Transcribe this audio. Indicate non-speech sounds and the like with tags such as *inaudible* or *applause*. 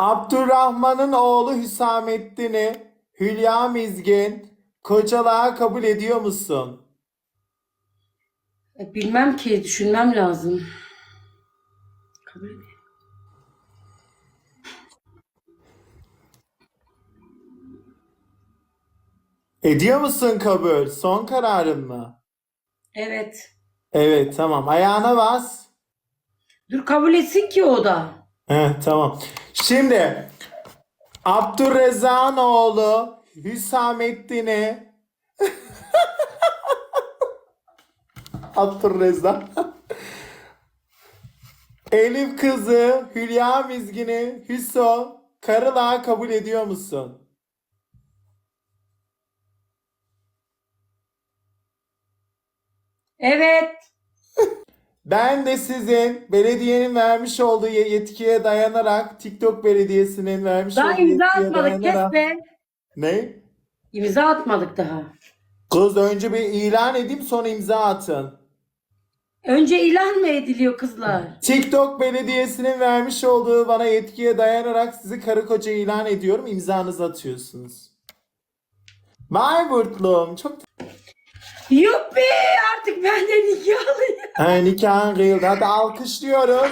Abdurrahman'ın oğlu Hüsamettin'i Hülya Mizgin kocalığa kabul ediyor musun? E, Bilmem ki düşünmem lazım. Kabul edeyim. Ediyor musun kabul? Son kararın mı? Evet. Evet tamam. Ayağına bas. Dur kabul etsin ki o da. Heh, tamam. Şimdi Abdurrezzak'ın oğlu Hüsamettin'i *laughs* Abdurrezzak Elif kızı Hülya Mizgin'i Hüso karılığa kabul ediyor musun? Evet. Ben de sizin belediyenin vermiş olduğu yetkiye dayanarak TikTok belediyesinin vermiş Daha olduğu imza yetkiye atmadık. Kes dayanarak be. ne? İmza atmadık daha. Kız önce bir ilan edeyim sonra imza atın. Önce ilan mı ediliyor kızlar? TikTok belediyesinin vermiş olduğu bana yetkiye dayanarak sizi karı koca ilan ediyorum. İmzanızı atıyorsunuz. Mayburtlum çok Yuppi ha, nikahın kıyıldı. Hadi alkışlıyoruz.